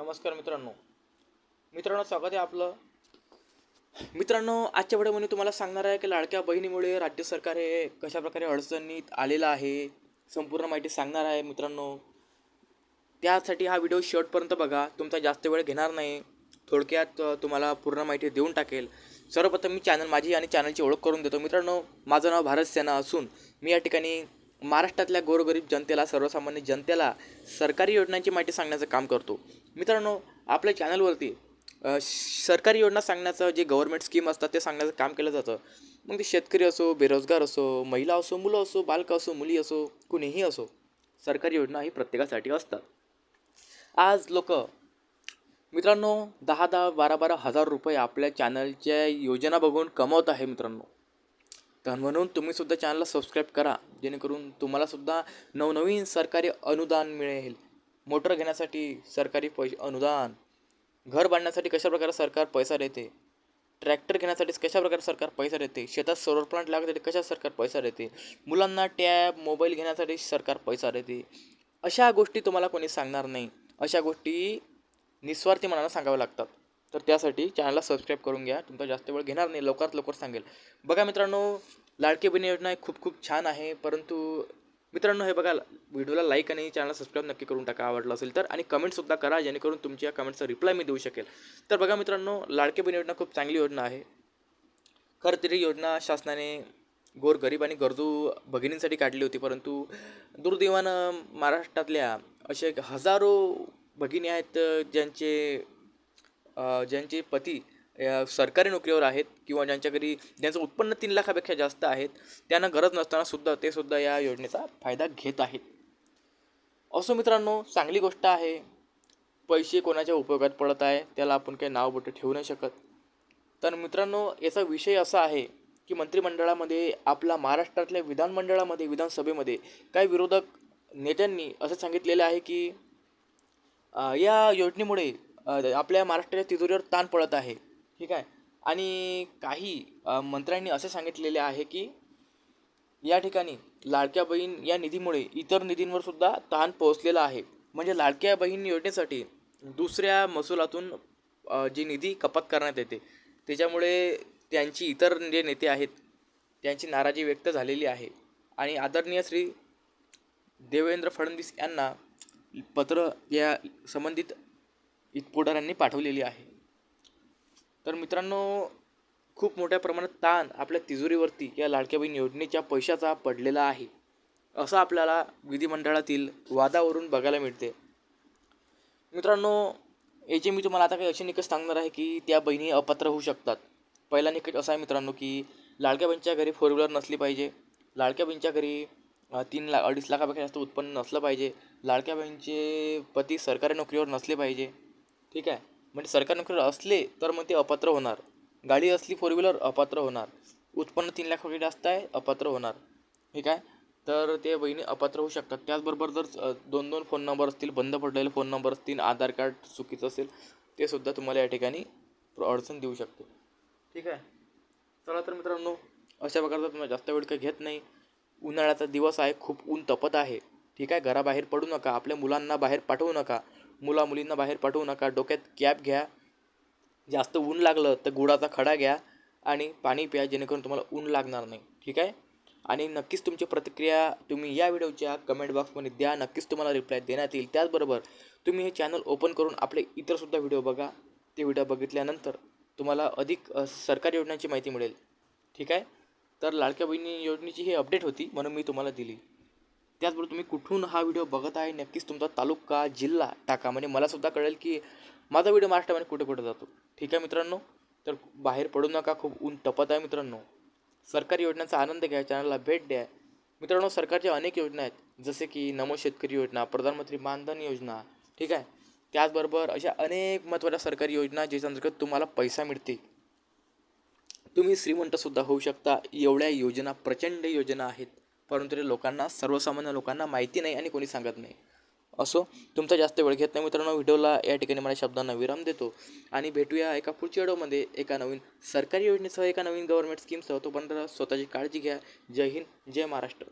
नमस्कार मित्रांनो. मित्रांनो स्वागत आहे आपलं. मित्रांनो आजच्या व्हिडिओमध्ये तुम्हाला सांगणार आहे की लाडक्या बहिणीमुळे राज्य सरकार हे कशाप्रकारे अडचणीत आलेलं आहे संपूर्ण माहिती सांगणार आहे मित्रांनो. त्यासाठी हा व्हिडिओ शेवटपर्यंत बघा. तुमचा जास्त वेळ घेणार नाही. थोडक्यात तुम्हाला पूर्ण माहिती देऊन टाकेल. सर्वप्रथम मी चॅनल माझी आणि चॅनलची ओळख करून देतो. मित्रांनो माझं नाव भारत सेना असून मी या ठिकाणी महाराष्ट्रातल्या गोरगरीब जनतेला सर्वसामान्य जनतेला सरकारी योजनांची माहिती सांगण्याचं काम करतो. मित्रांनो आपल्या चॅनलवरती सरकारी योजना सांगण्याचं जे गव्हर्मेंट स्कीम असतात ते सांगण्याचं काम केलं जातं. मग ते शेतकरी असो बेरोजगार असो महिला असो मुलं असो बालकं असो मुली असो कुणीही असो सरकारी योजना ही प्रत्येकासाठी असतात. आज लोक मित्रांनो दहा दहा बारा बारा हजार रुपये आपल्या चॅनलच्या योजना बघून कमवत आहे मित्रांनो. तर म्हणून तुम्हीसुद्धा चॅनलला सबस्क्राईब करा जेणेकरून तुम्हालासुद्धा नवनवीन सरकारी अनुदान मिळेल. मोटर घेण्यासाठी सरकारी पैसे अनुदान. घर बांधण्यासाठी कशा प्रकारे सरकार पैसा देते? ट्रॅक्टर घेण्यासाठी कशा प्रकारे सरकार पैसा देते? शेतात सोलर प्लांट लागण्यासाठी कशा सरकार पैसा देते? मुलांना टॅब मोबाईल घेण्यासाठी सरकार पैसा देते. अशा गोष्टी तुम्हाला कोणी सांगणार नाही. अशा गोष्टी निस्वार्थी मनानं सांगाव्या लागतात. तर त्यासाठी चॅनलला सबस्क्राईब करून घ्या. तुमचा जास्त वेळ घेणार नाही लवकरात लवकर सांगेल. बघा मित्रांनो लाडकी बहिणी योजना खूप खूप छान आहे. परंतु मित्रांनो हे बघा व्हिडिओला लाईक आणि चॅनलला सबस्क्राईब नक्की करून टाका आवडलं असेल तर. आणि कमेंटसुद्धा करा जेणेकरून तुमच्या कमेंटचा रिप्लाय मी देऊ शकेल. तर बघा मित्रांनो लाडकी बहिणी योजना खूप चांगली योजना आहे. खरं तरी योजना शासनाने गोरगरीब आणि गरजू भगिनींसाठी काढली होती. परंतु दुर्दैवानं महाराष्ट्रातल्या असे हजारो भगिनी आहेत ज्यांचे ज्यांचे पती सरकारी नोकरीवर आहेत किंवा ज्यांच्या घरी ज्यांचं उत्पन्न तीन लाखापेक्षा जास्त आहेत त्यांना गरज नसताना सुद्धा ते सुद्धा या योजनेचा फायदा घेत आहेत. असो मित्रांनो चांगली गोष्ट आहे पैसे कोणाच्या उपयोगात पडत आहे त्याला आपण काही नाव बोटे ठेवू नाही शकत. तर मित्रांनो याचा विषय असा आहे की मंत्रिमंडळामध्ये आपला महाराष्ट्रातल्या विधानमंडळामध्ये विधानसभेमध्ये काही विरोधक नेत्यांनी असं सांगितलेलं आहे की या योजनेमुळे आपल्या महाराष्ट्राच्या तिजोरीवर ताण पडत आहे. ठीक आहे? आणि काही मंत्र्यांनी असे सांगितलेले आहे की या ठिकाणी लाडक्या बहीण या निधीमुळे इतर निधींवर सुद्धा ताण पोहोचलेला आहे. म्हणजे लाडक्या बहीण योजनेसाठी दुसऱ्या महसुलातून जी निधी कपात करण्यात येते त्याच्यामुळे त्यांची इतर जे नेते आहेत त्यांची नाराजी व्यक्त झालेली आहे. आणि आदरणीय श्री देवेंद्र फडणवीस यांना पत्र या संबंधित इतपोडरांनी पुढाऱ्यांनी पाठवलेली आहे. तर मित्रांनो खूप मोठ्या प्रमाणात ताण आपल्या तिजोरीवरती या लाडक्या बहीण योजनेच्या पैशाचा पडलेला आहे. असं आपल्याला विधिमंडळातील वादावरून बघायला मिळते. मित्रांनो याचे मी तुम्हाला आता काही असे निकष सांगणार आहे की त्या बहिणी अपात्र होऊ शकतात. पहिला निकष असा आहे मित्रांनो की लाडक्या बहिणीच्या घरी फोर व्हीलर नसली पाहिजे. लाडक्या बहिणीच्या घरी तीन लाख अडीच लाखापेक्षा जास्त उत्पन्न नसलं पाहिजे. लाडक्या बहिणीचे पती सरकारी नोकरीवर नसले पाहिजे. ठीक आहे? म्हणजे सरकारी नोकरी असले तर मग ते अपात्र होणार. गाडी असली फोर व्हीलर अपात्र होणार. उत्पन्न तीन लाख वगैरे जास्त आहे अपात्र होणार. ठीक आहे? तर ते बहिणी अपात्र होऊ शकतात. त्याचबरोबर जर दोन दोन फोन नंबर असतील बंद पडलेले फोन नंबर असतील आधार कार्ड चुकीचं असेल ते सुद्धा तुम्हाला या ठिकाणी अडचण देऊ शकते. ठीक आहे? चला तर मित्रांनो अशा प्रकारचा तुम्हाला जास्त वेळ काही घेत नाही. उन्हाळ्याचा दिवस आहे खूप ऊन तपत आहे. ठीक आहे? घराबाहेर पडू नका. आपल्या मुलांना बाहेर पाठवू नका. मुला मुलींना बाहेर पाठवू नका. डोक्यात कॅप घ्या. जास्त ऊन लागलं तर गुळाचा खडा घ्या आणि पाणी प्या जेणेकरून तुम्हाला ऊन लागणार नाही. ठीक आहे? आणि नक्कीच तुमची प्रतिक्रिया तुम्ही या व्हिडिओच्या कमेंट बॉक्समध्ये द्या. नक्कीच तुम्हाला रिप्लाय देण्यात येईल. त्याचबरोबर तुम्ही हे चॅनल ओपन करून आपले इतरसुद्धा व्हिडिओ बघा. ते व्हिडिओ बघितल्यानंतर तुम्हाला अधिक सरकारी योजनांची माहिती मिळेल. ठीक आहे? तर लाडक्या बहिणी योजनेची ही अपडेट होती म्हणून मी तुम्हाला दिली. त्याचबरोबर तुम्ही कुठून हा व्हिडिओ बघत आहे नक्कीच तुमचा तालुका जिल्हा टाका म्हणजे मलासुद्धा कळेल की माझा व्हिडिओ महाराष्ट्रामध्ये कुठे कुठे जातो. ठीक आहे मित्रांनो? तर बाहेर पडू नका खूप ऊन तपत आहे मित्रांनो. सरकारी योजनांचा आनंद घ्या चॅनलला भेट द्या. मित्रांनो सरकारच्या अनेक योजना आहेत जसे की नमो शेतकरी योजना प्रधानमंत्री मानधन योजना ठीक आहे? त्याचबरोबर अशा अनेक महत्त्वाच्या सरकारी योजना ज्याच्या अंतर्गत तुम्हाला पैसा मिळते तुम्ही श्रीमंतसुद्धा होऊ शकता. एवढ्या योजना प्रचंड योजना आहेत. परंतु ते लोकांना सर्वसामान्य लोकांना माहिती नाही आणि कोणी सांगत नाही. असो तुमचा जास्त वेळ घेत नाही मित्रांनो व्हिडिओला या ठिकाणी मला शब्दांना विराम देतो. आणि भेटूया एका पुढच्या व्हिडिओमध्ये एका नवीन सरकारी योजनेसह एका नवीन गव्हर्नमेंट स्कीमसह तोपर्यंत स्वतःची काळजी घ्या. जय हिंद जय महाराष्ट्र.